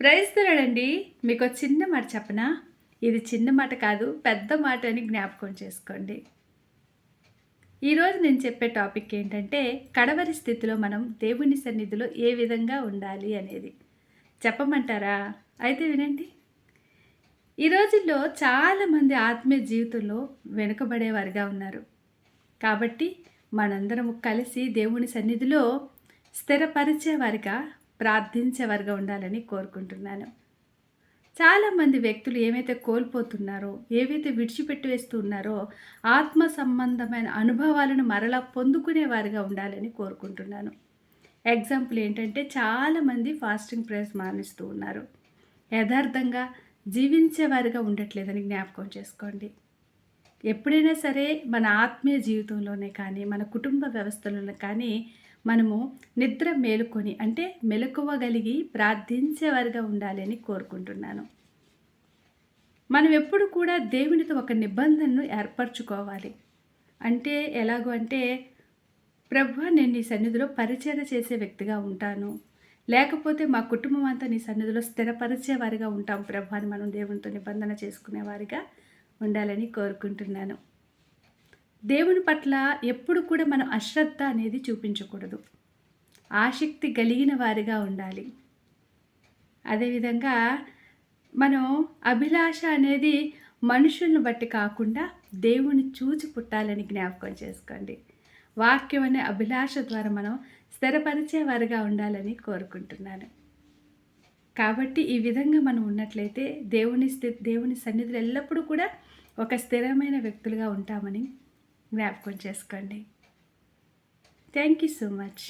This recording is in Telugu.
ప్రయత్నాడండి మీకు చిన్న మాట చెప్పనా? ఇది చిన్న మాట కాదు పెద్ద మాట అని జ్ఞాపకం చేసుకోండి. ఈరోజు నేను చెప్పే టాపిక్ ఏంటంటే కడవరి స్థితిలో మనం దేవుని సన్నిధిలో ఏ విధంగా ఉండాలి అనేది. చెప్పమంటారా? అయితే వినండి. ఈ రోజుల్లో చాలామంది ఆత్మీయ జీవితంలో వెనుకబడేవారుగా ఉన్నారు. కాబట్టి మనందరం కలిసి దేవుని సన్నిధిలో స్థిరపరిచేవారిగా ప్రార్థించేవారుగా ఉండాలని కోరుకుంటున్నాను. చాలామంది వ్యక్తులు ఏమైతే కోల్పోతున్నారో ఏవైతే విడిచిపెట్టి వేస్తూ ఉన్నారో ఆత్మ సంబంధమైన అనుభవాలను మరలా పొందుకునేవారిగా ఉండాలని కోరుకుంటున్నాను. ఎగ్జాంపుల్ ఏంటంటే చాలామంది ఫాస్టింగ్ ప్రేయర్స్ మానేస్తూ ఉన్నారు. యథార్థంగా జీవించేవారిగా ఉండట్లేదని జ్ఞాపకం చేసుకోండి. ఎప్పుడైనా సరే మన ఆత్మీయ జీవితంలోనే కానీ మన కుటుంబ వ్యవస్థలోనే కానీ మనము నిద్ర మేలుకొని అంటే మెలకువగలిగి ప్రార్థించేవారిగా ఉండాలని కోరుకుంటున్నాను. మనం ఎప్పుడు కూడా దేవునితో ఒక నిబంధనను ఏర్పరచుకోవాలి. అంటే ఎలాగో అంటే ప్రభు నేను నీ సన్నిధిలో పరిచయం చేసే వ్యక్తిగా ఉంటాను. లేకపోతే మా కుటుంబం అంతా నీ సన్నిధిలో స్థిరపరిచేవారిగా ఉంటాం ప్రభు అని మనం దేవునితో నిబంధన చేసుకునేవారిగా ఉండాలని కోరుకుంటున్నాను. దేవుని పట్ల ఎప్పుడు కూడా మనం అశ్రద్ధ అనేది చూపించకూడదు. ఆసక్తి కలిగిన వారిగా ఉండాలి. అదేవిధంగా మనం అభిలాష అనేది మనుషులను బట్టి కాకుండా దేవుని చూచి పుట్టాలని జ్ఞాపకం చేసుకోండి. వాక్యం అనే అభిలాష ద్వారా మనం స్థిరపరిచే వారిగా ఉండాలని కోరుకుంటున్నాను. కాబట్టి ఈ విధంగా మనం ఉన్నట్లయితే దేవుని స్థి దేవుని సన్నిధులు ఎల్లప్పుడూ కూడా ఒక స్థిరమైన వ్యక్తులుగా ఉంటామని జ్ఞాపకం చేసుకోండి థ్యాంక్ యూ సో మచ్